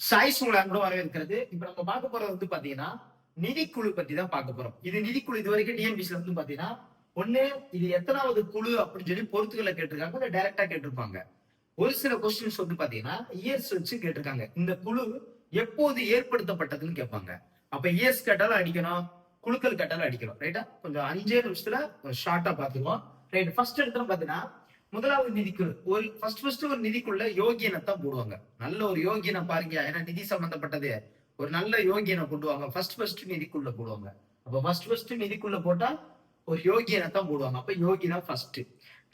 Choice உங்களை கூட வரவேற்கிறது. இப்ப நம்ம பார்க்க போறது வந்து பாத்தீங்கன்னா நிதிக்குழு பத்தி தான் பார்க்க போறோம். இது நிதிக்குழு இது வரைக்கும் டிஎன்பிசில வந்து பாத்தீங்கன்னா ஒண்ணு இது எத்தனாவது குழு அப்படின்னு சொல்லி பொறுத்துக்களை கேட்டிருக்காங்க. இல்ல டைரக்டா கேட்டிருப்பாங்க. ஒரு சில கொஸ்டின்ஸ் வந்து பாத்தீங்கன்னா இயர்ஸ் வச்சு கேட்டிருக்காங்க. இந்த குழு எப்போது ஏற்படுத்தப்பட்டதுன்னு கேட்பாங்க. அப்ப இயர்ஸ் கேட்டாலும் அடிக்கணும் குழுக்கள் கேட்டாலும் அடிக்கணும். ரைட்டா கொஞ்சம் அஞ்சே நிமிஷத்துல ஷார்ட்டா பாத்துருவோம் ரைட் ஃபர்ஸ்ட் எடுத்தோம் பாத்தீங்கன்னா முதலாவது நிதிக்குள் ஒரு ஃபர்ஸ்ட் ஃபர்ஸ்ட் ஒரு நிதிக்குள்ள யோகியனை தான் போடுவாங்க. நல்ல ஒரு யோகியனை பாருங்க. ஏன்னா நிதி சம்பந்தப்பட்டது. ஒரு நல்ல யோகியனை கொண்டு வாங்க ஃபர்ஸ்ட் ஃபர்ஸ்ட் நிதிக்குள்ள போடுவாங்க. அப்ப ஃபர்ஸ்ட் ஃபர்ஸ்ட் நிதிக்குள்ள போட்டா ஒரு யோகியனை தான் போடுவாங்க. அப்ப யோகினா ஃபர்ஸ்ட்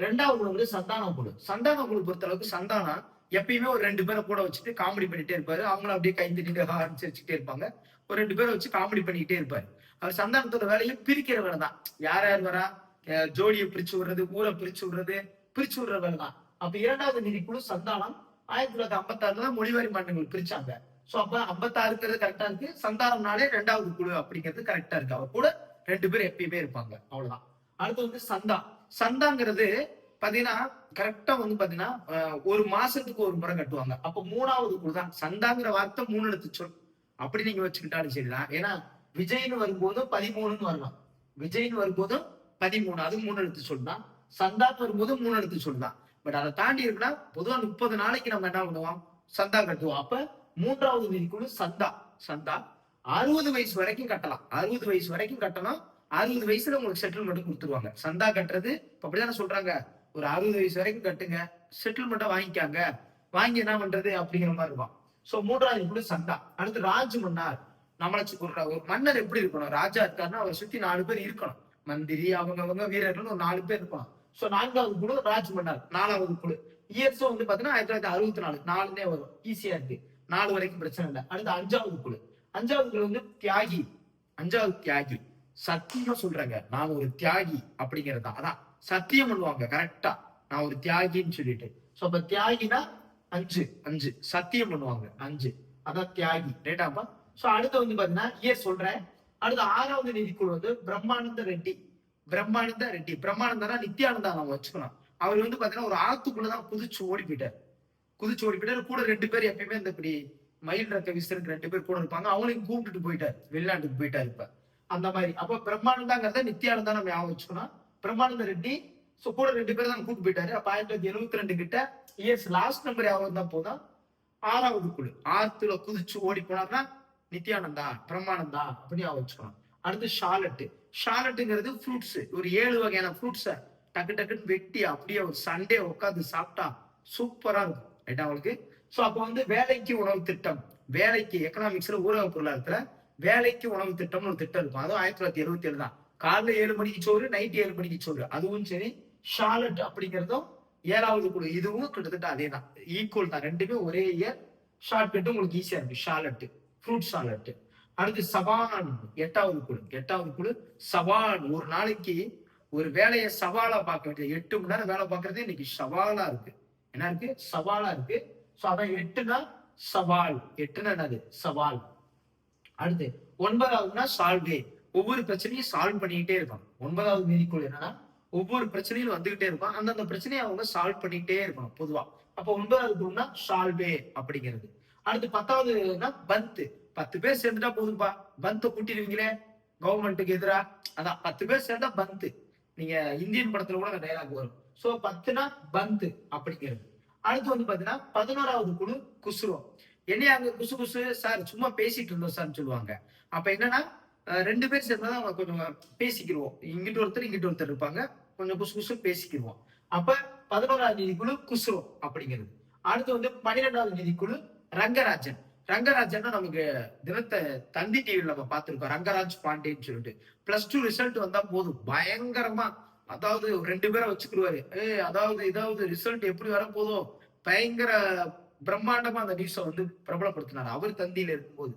ரெண்டாவது வந்து சந்தான குழு. சந்தான குழு பொறுத்த அளவுக்கு சந்தானம் எப்பயுமே ஒரு ரெண்டு பேரை கூட வச்சுட்டு காமெடி பண்ணிட்டே இருப்பாரு. அவங்களும் அப்படியே கை ஆரம்பிச்சு வச்சுட்டே இருப்பாங்க. ஒரு ரெண்டு பேரை வச்சு காமெடி பண்ணிக்கிட்டே இருப்பாரு. அவர் சந்தானத்தோட வேலையை பிரிக்கிற வேலை தான் யார் யார் வரா? ஜோடியை பிரிச்சு விடுறது ஊரை பிரிச்சு விடுறது பிரிச்சு விடுறவர்கள் தான். அப்ப இரண்டாவது நிதிக்குழு சந்தானம். ஆயிரத்தி தொள்ளாயிரத்தி ஐம்பத்தி ஆறுல தான் மொழிவாரி மாநிலங்கள் பிரிச்சாங்க. சோ அப்ப ஐம்பத்தாறுங்கிறது கரெக்டா இருக்கு. சந்தானம்னாலே ரெண்டாவது குழு அப்படிங்கிறது கரெக்டா இருக்கு. அவர் கூட ரெண்டு பேர் எப்பயுமே இருப்பாங்க. அவ்வளவுதான். அடுத்து வந்து சந்தா. சந்தாங்கிறது பாத்தீங்கன்னா கரெக்டா வந்து பாத்தீங்கன்னா ஒரு மாசத்துக்கு ஒரு முறை கட்டுவாங்க. அப்ப மூணாவது குழு தான். சந்தாங்கிற வார்த்தை மூணு எழுத்து சொல். அப்படி நீங்க வச்சுக்கிட்டாலும் சரிதான். ஏன்னா விஜய்னு வரும்போதும் பதிமூணுன்னு வரலாம். விஜய்னு வரும்போதும் பதிமூணு. அது மூணு எழுத்து சொல் தான் சந்தா வரும்போது மூணு இடத்துக்கு சொல்லுதான் பட் அதை தாண்டி இருக்குன்னா பொதுவா முப்பது நாளைக்கு நம்ம என்ன பண்ணுவோம்? சந்தா கட்டுவோம். அப்ப மூன்றாவது நிதிக்குழு சந்தா. சந்தா அறுபது வயசு வரைக்கும் கட்டலாம். அறுபது வயசு வரைக்கும் கட்டலாம் அறுபது வயசுல உங்களுக்கு செட்டில்மெண்ட் கொடுத்துருவாங்க. சந்தா கட்டுறது இப்ப அப்படிதானே சொல்றாங்க. ஒரு அறுபது வயசு வரைக்கும் கட்டுங்க. செட்டில்மெண்ட்டை வாங்கிக்காங்க. வாங்கி என்ன பண்றது? அப்படிங்கிற மாதிரி இருக்கும். சோ மூன்றாவது குழு சந்தா. அடுத்து ராஜ் மன்னார் நம்மளை ஒரு ஒரு மன்னர் எப்படி இருக்கணும்? ராஜா இருக்காருன்னா அவரை சுத்தி நாலு பேர் இருக்கணும். மந்திரி அவங்க அவங்க வீரர்கள் ஒரு நாலு பேர் இருப்பான் சோ நான்காவது குழு ராஜ் மன்னர். நாலாவது குழு. இயர்ஸும் வந்து பாத்தீங்கன்னா ஆயிரத்தி தொள்ளாயிரத்தி அறுபத்தி நாலு நாலுனே வரும் ஈஸியா இருக்கு நாலு வரைக்கும் பிரச்சனை இல்லை. அடுத்து அஞ்சாவது குழு. அஞ்சாவது குழு வந்து தியாகி. அஞ்சாவது தியாகி. சத்தியமா சொல்றாங்க. நான் ஒரு தியாகி அப்படிங்கிறது தான். அதான் சத்தியம் பண்ணுவாங்க கரெக்டா நான் ஒரு தியாகின்னு சொல்லிட்டு. சோ அப்ப தியாகினா அஞ்சு அஞ்சு. சத்தியம் பண்ணுவாங்க அஞ்சு. அதான் தியாகி. ரைட்டாப்பா சோ அடுத்து வந்து பாத்தீங்கன்னா இயர் சொல்றேன். அடுத்து ஆறாவது நிதிக்குழு வந்து பிரம்மானந்த ரெட்டி. பிரம்மானந்த ரெட்டி. பிரம்மானந்தனா நித்யானந்தா நம்ம வச்சுக்கலாம். அவர் வந்து பாத்தீங்கன்னா ஒரு ஆத்துக்குள்ளதான் குதிச்சு ஓடி போயிட்டார் குதிச்சு ஓடி போயிட்டாரு கூட ரெண்டு பேர் எப்பயுமே இந்த இப்படி மயில் ரக்க விசிறக்கு ரெண்டு பேர் கூட இருப்பாங்க. அவங்களையும் கூப்பிட்டுட்டு போயிட்டார். வெளிநாட்டுக்கு போயிட்டார் இப்ப. அந்த மாதிரி. அப்ப பிரம்மானந்தாங்கிறத நித்யானந்தா நம்ம ஞாபகம் வச்சுக்கணும். பிரம்மானந்த ரெட்டி. சோ கூட ரெண்டு பேர் தான் கூப்பிட்டு போயிட்டாரு. அப்ப ஆயிரத்தி தொள்ளாயிரத்தி எழுபத்தி ரெண்டு கிட்ட இயர்ஸ் லாஸ்ட் நம்பர் யாவது தான் போதும். ஆறாவது குழு. ஆத்துல குதிச்சு ஓடி போனார்னா நித்யானந்தா பிரம்மானந்தா அப்படின்னு ஞாபகம் வச்சுக்கணும். அடுத்து ஷாலட்டு. ஷாலட்டுங்கிறது ஃப்ரூட்ஸ் ஒரு ஏழு வகையான ஃப்ரூட்ஸை டக்கு டக்குன்னு வெட்டி அப்படியே ஒரு சண்டே உட்காந்து சாப்பிட்டா சூப்பரா இருக்கும். ரைட்டா அவளுக்கு? ஸோ அப்போ வந்து வேலைக்கு உணவு திட்டம். வேலைக்கு எக்கனாமிக்ஸ்ல ஊரக பொருளாதாரத்துல வேலைக்கு உணவு திட்டம்னு ஒரு திட்டம் இருக்கும். அதுவும் ஆயிரத்தி தொள்ளாயிரத்தி எழுபத்தி ஏழு தான். காலைல ஏழு மணிக்கு சோறு நைட் ஏழு மணிக்கு சோறு. அதுவும் சரி ஷாலட் அப்படிங்கிறதும் ஏழாவது குழு இதுவும் கிட்டத்தட்ட அதே தான். ஈக்குவல் தான். ரெண்டுமே ஒரே இயர் ஷார்ட்கட் உங்களுக்கு ஈஸியா இருக்கு. ஷாலட் ஃப்ரூட் ஷாலட்டு அடுத்து சவான். எட்டாவது குழு. எட்டாவது குழு சவால் ஒரு நாளைக்கு ஒரு வேலையை சவாலா பார்க்க வேண்டியது எட்டு மணி நேரம் வேலை பார்க்கறதே இன்னைக்கு சவாலா இருக்கு. என்ன இருக்கு? சவாலா இருக்கு. ஸோ அதான் எட்டுனா சவால். எட்டுனா என்னது? சவால். அடுத்து ஒன்பதாவதுனா சால்வே. ஒவ்வொரு பிரச்சனையும் சால்வ் பண்ணிக்கிட்டே இருப்பான் ஒன்பதாவது மீதிக்குள் என்னன்னா ஒவ்வொரு பிரச்சனையும் வந்துகிட்டே இருக்கும் அந்தந்த பிரச்சனையை அவங்க சால்வ் பண்ணிக்கிட்டே இருக்கணும் பொதுவா. அப்ப ஒன்பதாவது குழுனா சால்வே அப்படிங்கிறது. அடுத்து பத்தாவதுனா பந்த் பத்து பேர் சேர்ந்துட்டா போதும்பா. பந்தை கூட்டிடுவீங்களே? கவர்மெண்ட்டுக்கு எதிராக அதான் பத்து பேர் சேர்ந்தா பந்த் நீங்க இந்தியன் படத்துல கூட டைலாக் வரும். சோ பத்துனா பந்த் அப்படிங்கிறது. அடுத்து வந்து பாத்தீங்கன்னா பதினோராவது குழு குசுரம் என்னைய அங்க குசு குசு? சார் சும்மா பேசிட்டு இருந்தோம் சார்னு சொல்லுவாங்க. அப்ப என்னன்னா ரெண்டு பேர் சேர்ந்தா அவங்க கொஞ்சம் பேசிக்கிடுவோம். இங்கிட்டு ஒருத்தர் இங்கிட்டு ஒருத்தர் இருப்பாங்க. கொஞ்சம் குசு குசு பேசிக்கிடுவோம். அப்ப பதினோராவது நிதிக்குழு குசுரம் அப்படிங்கிறது. அடுத்து வந்து பன்னிரெண்டாவது நிதிக்குழு ரங்கராஜன். ரங்கராஜன் நமக்கு தினத்தை தந்தி டிவியில் நம்ம பார்த்திருக்கோம். ரங்கராஜ் பாண்டேன்னு சொல்லிட்டு. பிளஸ் டூ ரிசல்ட் வந்தா போதும். பயங்கரமா. அதாவது ரெண்டு பேரை வச்சுக்கிடுவாரு. ஏ அதாவது இதாவது ரிசல்ட் எப்படி வரப்போதோ பயங்கர பிரம்மாண்டமா அந்த நியூஸை வந்து பிரபலப்படுத்தினார். அவர் தந்தியில இருக்கும்போது.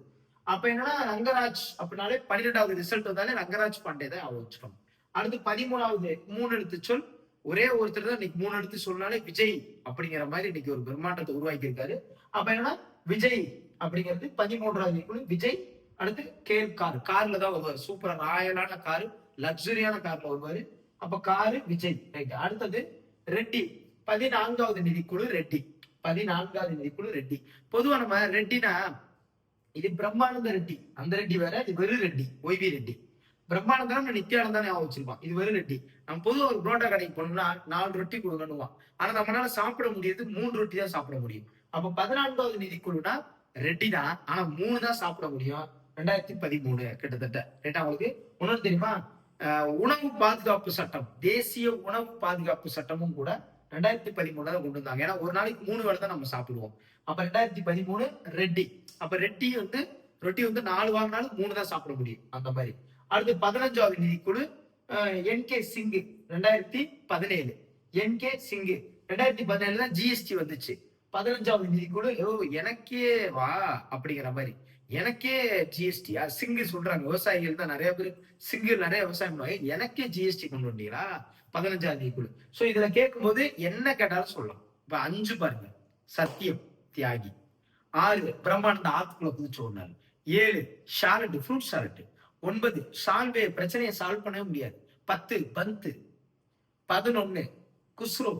அப்ப என்னன்னா ரங்கராஜ் அப்படின்னாலே பன்னிரெண்டாவது ரிசல்ட் வந்தாலே ரங்கராஜ் பாண்டே தான் அவர் வச்சுக்கணும். அடுத்து பதிமூணாவது மூணு எழுத்து சொல். ஒரே ஒருத்தர் தான் இன்னைக்கு மூணு எழுத்து சொன்னாலே விஜய் அப்படிங்கிற மாதிரி இன்னைக்கு ஒரு பிரம்மாண்டத்தை உருவாக்கி இருக்காரு அப்ப என்னன்னா விஜய் அப்படிங்கிறது பதிமூன்றாவது குழு. விஜய் அடுத்து கேர் கார். கார்ல தான் வருவார். சூப்பரா ராயலான காரு லக்ஸுரியான கார்ல வருவாரு. அப்ப காரு விஜய். ரைட் அடுத்தது ரெட்டி. பதினான்காவது நிதிக்குழு ரெட்டி. பதினான்காவது நிதிக்குழு ரெட்டி. பொதுவா நம்ம ரெட்டினா இது பிரம்மானந்த ரெட்டி. அந்த ரெட்டி வேற இது வெறும் ரெட்டி. Y V Reddy. பிரம்மானந்தம் நித்யானந்தம் ஞாபகம் வச்சிருப்பான். இது வெறும் ரெட்டி. நம்ம பொதுவா ஒரு புரோட்டா கடைக்கு போனோம்னா நாலு ரொட்டி கொடுக்கணுவான் ஆனா நம்மளால சாப்பிட முடியாது மூணு ரொட்டி தான் சாப்பிட முடியும். அப்ப பதினான்காவது நிதிக்குழுனா ரெட்டி தான். ஆனா மூணு தான் சாப்பிட முடியும். ரெண்டாயிரத்தி பதிமூணு கிட்டத்தட்ட. ரைட்டா உங்களுக்கு உணர்வு தெரியுமா? உணவு பாதுகாப்பு சட்டம். தேசிய உணவு பாதுகாப்பு சட்டமும் கூட ரெண்டாயிரத்தி பதிமூணுல தான் கொண்டு வந்தாங்க. ஏன்னா ஒரு நாளைக்கு மூணு வேளை தான் நம்ம சாப்பிடுவோம். அப்ப ரெண்டாயிரத்தி பதிமூணு ரெட்டி அப்ப ரெட்டி வந்து ரொட்டி வந்து நாலு வாங்கினாலும் மூணு தான் சாப்பிட முடியும். அந்த மாதிரி. அடுத்து பதினஞ்சாவது நிதிக்குழு என் கே சிங்கு ரெண்டாயிரத்தி பதினேழு. என் கே சிங்கு ரெண்டாயிரத்தி பதினேழு தான் ஜிஎஸ்டி வந்துச்சு. பதினஞ்சாவது நிதிக்குழு ஓ எனக்கே வா அப்படிங்கிற மாதிரி. எனக்கே ஜிஎஸ்டி சிங்கு சொல்றாங்க. விவசாயிகள் தான் நிறைய பேர். சிங்கு நிறைய விவசாயம் பண்ணுவாங்க. எனக்கே ஜிஎஸ்டி கொண்டு வந்தீங்களா? பதினஞ்சாவது குழு சோ இதுல கேட்கும்போது என்ன கேட்டாலும் சொல்லலாம். இப்ப அஞ்சு பாருங்க. சத்தியம் தியாகி. ஆறு பிரம்மானந்த ஆத்துக்குள்ள குதிச்சு ஓடினாரு. ஏழு ஷாலட் ஃப்ரூட் ஷாலட் ஒன்பது சால்வே பிரச்சனையை சால்வ் பண்ணவே முடியாது. பத்து பந்து பதினொன்னு குஸ்ரோ.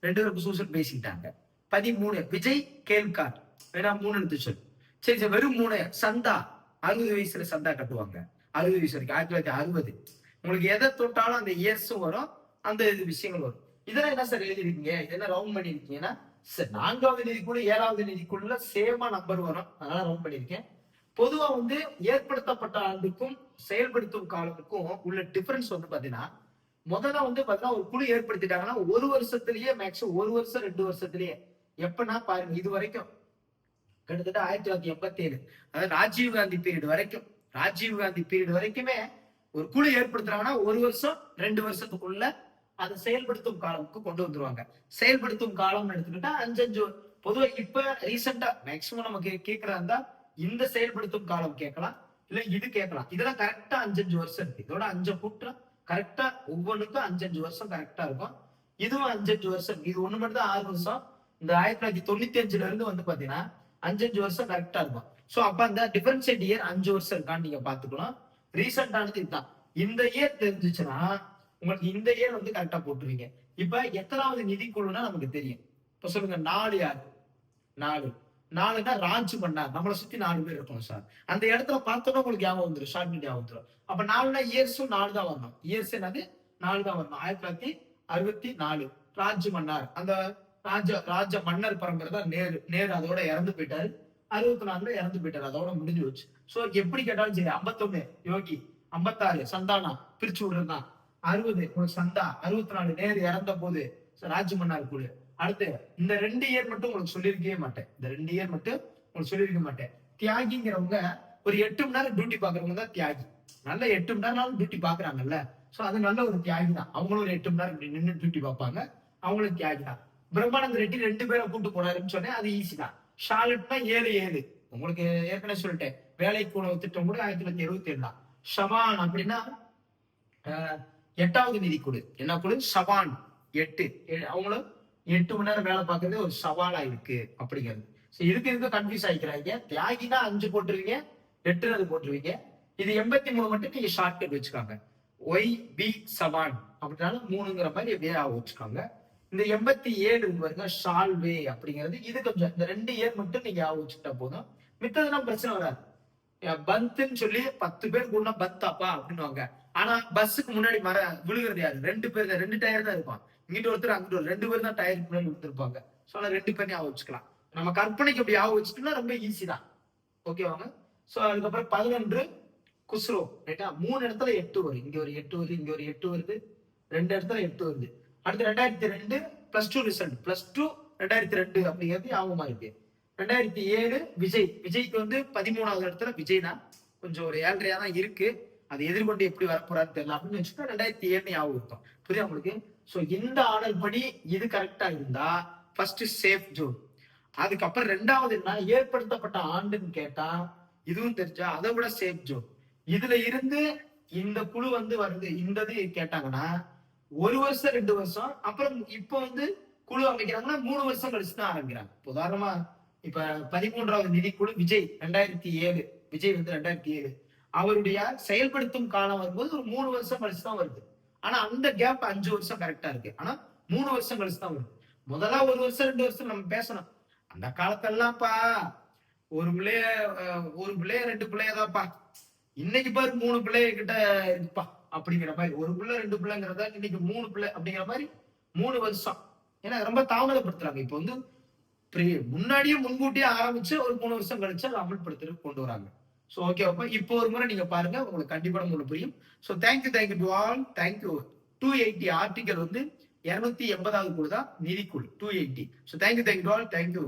ரெண்டு பேரும் சூசல் பேசிக்கிட்டாங்க. பதிமூணு. விஜய் கேம்கார் வேணா மூணு எடுத்து சொல் சரி சரி வெறும் மூணு. சந்தா. அறுபது வயசுல சந்தா கட்டுவாங்க. அறுபது வயசு வரைக்கும். ஆயிரத்தி தொள்ளாயிரத்தி அறுபது. உங்களுக்கு எதை தொட்டாலும் அந்த இயர்ஸும் வரும். அந்த இது விஷயங்கள் வரும். இதெல்லாம் என்ன சார் எழுதிருக்கீங்க இதெல்லாம் ரவுண்ட் பண்ணிருக்கீங்கன்னா சார் நான்காவது நிதிக்குள்ள ஏழாவது நிதிக்குள்ள சேமா நம்பர் வரும். அதனால ரவுண்ட் பண்ணிருக்கேன் பொதுவா வந்து ஏற்படுத்தப்பட்ட ஆண்டுக்கும் செயல்படுத்தும் காலத்துக்கும் உள்ள டிஃபரன்ஸ் வந்து பாத்தீங்கன்னா முதல்ல வந்து பாத்தீங்கன்னா ஒரு குழு ஏற்படுத்திட்டாங்கன்னா ஒரு வருஷத்துலயே மேக்ஸிமம் ஒரு வருஷம் ரெண்டு வருஷத்துலயே எப்பன்னா பாருங்க இது வரைக்கும். கிட்டத்தட்ட ஆயிரத்தி தொள்ளாயிரத்தி எண்பத்தி ஏழு அதாவது ராஜீவ் காந்தி பீரியட் வரைக்கும். ராஜீவ் காந்தி பீரியட் வரைக்குமே ஒரு குழு ஏற்படுத்துறாங்கன்னா ஒரு வருஷம் ரெண்டு வருஷத்துக்குள்ள அதை செயல்படுத்தும் காலமுக்கு கொண்டு வந்துருவாங்க. செயல்படுத்தும் காலம்னு எடுத்துக்கிட்டா அஞ்சு பொதுவாக பொதுவா இப்ப ரீசெண்டா மேக்சிமம் நமக்கு கேட்கறதா இருந்தா இந்த செயல்படுத்தும் காலம் கேட்கலாம் இல்ல இது கேட்கலாம். இதெல்லாம் கரெக்டா அஞ்சு அஞ்சு வருஷம் இருக்கு. இதோட அஞ்சு கூட்டம் கரெக்டா ஒவ்வொன்றுக்கும் அஞ்சஞ்சு வருஷம் கரெக்டா இருக்கும். இதுவும் அஞ்சஞ்சு வருஷம். இது ஒண்ணு மட்டும் தான் ஆறு வருஷம். இந்த ஆயிரத்தி தொள்ளாயிரத்தி தொண்ணூத்தி அஞ்சுல இருந்து வந்து பாத்தீங்கன்னா அஞ்சு அஞ்சு வருஷம் கரெக்டா இருக்கும். சோ அப்ப அந்த டிஃபரன்ஷியேட் இயர் அஞ்சு வருஷம் இருக்கான்னு நீங்க பாத்துக்கலாம் ரீசெண்டானது இதுதான். இந்த இயர் தெரிஞ்சுச்சுன்னா உங்களுக்கு இந்த இயர் வந்து கரெக்டா போட்டுருவீங்க. இப்ப எத்தனாவது நிதி குழுனா நமக்கு தெரியும். இப்ப சொல்லுங்க நாலு யார்? நாலு. நாலுன்னா ராஜ் பண்ணார் நம்மளை சுத்தி நாலு பேர் இருக்கணும் சார். அந்த இடத்துல பார்த்தோன்னா உங்களுக்கு ஞாபகம் வந்துடும் ஷார்ட் ஞாபகம் வந்துடும் அப்ப நாலுனா இயர்ஸும் நாலு தான் வரணும். இயர்ஸ் என்னது? நாலு தான் வரணும். ஆயிரத்தி தொள்ளாயிரத்தி அறுபத்தி நாலு. ராஜ் மன்னார். அந்த ராஜ ராஜ மன்னர் பரம்பரை தான் நேரு. நேரு அதோட இறந்து போயிட்டாரு. அறுபத்தி நாலுல இறந்து போயிட்டாரு. அதோட முடிஞ்சு வச்சு சோ எப்படி கேட்டாலும் சரி ஐம்பத்தொன்னு யோகி ஐம்பத்தாறு சந்தானா பிரிச்சு விடுறதுதான் அறுபது உங்களுக்கு சந்தா அறுபத்தி நாலு நேரு இறந்த போது ராஜ மன்னார் குழு அடுத்து இந்த ரெண்டு இயர் மட்டும் உங்களுக்கு சொல்லியிருக்கவே மாட்டேன். இந்த ரெண்டு இயர் மட்டும் உங்களுக்கு சொல்லியிருக்க மாட்டேன். தியாகிங்கிறவங்க ஒரு எட்டு மணி நேரம் டியூட்டி பாக்குறவங்க தான் தியாகி. நல்ல எட்டு மணி நேரம் டியூட்டி பாக்குறாங்கல்ல. சோ அது நல்ல ஒரு தியாகி தான் அவங்களும் ஒரு எட்டு மணி நேரம் நின்று டியூட்டி பார்ப்பாங்க அவங்களும் தியாகி தான் பிரம்மானந்த ரெட்டி ரெண்டு பேரை கூட்டு போனாருன்னு சொன்னேன். அது ஈஸி தான். ஷாலட்னா ஏழு ஏழு. உங்களுக்கு ஏற்கனவே சொல்லிட்டேன். வேலைக்கு உணவு திட்டம் கூட ஆயிரத்தி தொள்ளாயிரத்தி எழுபத்தி ஏழு தான் அப்படின்னா எட்டாவது நிதி குழு. என்ன குழு? சவான் எட்டு. அவங்களும் எட்டு மணி நேரம் வேலை பார்க்கறது ஒரு சவாலா இருக்கு அப்படிங்கிறது. ஸோ இதுக்கு இதுக்கு கன்ஃபியூஸ் ஆகிக்கிறாங்க தியாகினா அஞ்சு போட்டுருவீங்க எட்டுறது போட்டுருவீங்க. இது எண்பத்தி மூணு மட்டும் நீங்க ஷார்ட்கட் வச்சுக்காங்க. ஒய் பி சவான் அப்படின்னாலும் மூணுங்கிற மாதிரி வே வச்சுக்காங்க. இந்த எண்பத்தி ஏழு பாருங்க ஷால்வே அப்படிங்கிறது இது கொஞ்சம் இந்த ரெண்டு இயர் மட்டும் நீங்க ஆக வச்சுக்கிட்டா போதும். மித்ததுலாம் பிரச்சனை வராது. பந்துன்னு சொல்லி பத்து பேர் கூட பத்தாப்பா அப்படின்னுவாங்க. ஆனா பஸ்ஸுக்கு முன்னாடி மர விழுகிறது யாரு? ரெண்டு பேர் தான் ரெண்டு டயர் தான் இருப்பான். இங்கிட்ட ஒருத்தர் அங்கிட்ட ஒரு ரெண்டு பேர் தான் டயருக்கு முன்னாடி விழுந்திருப்பாங்க. சோ அதனால ரெண்டு பேரையும் ஆக வச்சுக்கலாம் நம்ம கற்பனைக்கு அப்படி ஞாபகம் வச்சுட்டோம்னா ரொம்ப ஈஸி தான். ஓகேவாங்க சோ அதுக்கப்புறம் பதினொன்று குஸ்ரோ ரைட்டா மூணு இடத்துல எட்டு வரும் இங்க ஒரு எட்டு வருது இங்க ஒரு எட்டு வருது. ரெண்டு இடத்துல எட்டு வருது. அடுத்து ரெண்டாயிரத்தி ரெண்டு plus two result plus two ரெண்டாயிரத்தி ரெண்டு அப்படிங்கிறது ஞாபகமா இருக்கு. ரெண்டாயிரத்தி ஏழு விஜய். விஜய்க்கு வந்து பதிமூணாவது இடத்துல விஜய் தான் கொஞ்சம் ஒரு ஏழ்றையா தான் இருக்கு. அது எதிர்கொண்டு எப்படி வரப்போறாரு தெரியல அப்படின்னு வச்சுக்கோ ரெண்டாயிரத்தி ஏழு ஞாபகம் இருக்கும். புரியுதா உங்களுக்கு? ஸோ இந்த ஆர்டர் படி இது கரெக்டா இருந்தா ஃபர்ஸ்ட் சேஃப் ஜோன் அதுக்கப்புறம் ரெண்டாவது என்ன? ஏற்படுத்தப்பட்ட ஆண்டுன்னு கேட்டா இதுவும் தெரிஞ்சா அதை விட சேஃப் ஜோன் இதுல இருந்து இந்த குழு வந்து வருது. இந்த இது கேட்டாங்கன்னா ஒரு வருஷம் ரெண்டு வருஷம். அப்புறம் இப்போ வந்து குழு அமைக்கிறாங்கன்னா மூணு வருஷம் கழிச்சு தான் ஆரம்பிக்கிறாங்க. உதாரணமா இப்ப பதிமூன்றாவது நிதிக்குழு விஜய் ரெண்டாயிரத்தி ஏழு. விஜய் வந்து ரெண்டாயிரத்தி ஏழு. அவருடைய செயல்படுத்தும் காலம் வரும்போது ஒரு மூணு வருஷம் கழிச்சு தான் வருது. ஆனா அந்த கேப் அஞ்சு வருஷம் கரெக்டா இருக்கு. ஆனா மூணு வருஷம் கழிச்சு தான் வருது. முதல்ல ஒரு வருஷம் ரெண்டு வருஷம் நம்ம பேசணும். அந்த காலத்தெல்லாம்ப்பா ஒரு பிள்ளைய ஒரு பிள்ளைய ரெண்டு பிள்ளையதான்ப்பா. இன்னைக்கு பாரு மூணு பிள்ளைய கிட்ட இருக்குப்பா. அப்படிங்கிற மாதிரி. ஒரு பிள்ளை ரெண்டு பிள்ளைங்கிறதா இன்னைக்கு மூணு பிள்ளை அப்படிங்கிற மாதிரி மூணு வருஷம். ஏன்னா ரொம்ப தாமதப்படுத்துறாங்க. இப்போ வந்து முன்னாடியே முன்கூட்டியே ஆரம்பிச்சு ஒரு மூணு வருஷம் கழிச்சு அதை அமல்படுத்துறதுக்கு கொண்டு வராங்க. ஸோ ஓகே அப்போ இப்போ ஒரு முறை நீங்க பாருங்க உங்களுக்கு கண்டிப்பாக உங்களுக்கு புரியும். So thank you thank you to all thank you two eighty article வந்து இருநூத்தி எண்பதாவது குழு தான் நிதிக்குழு two eighty so thank you thank you to all thank you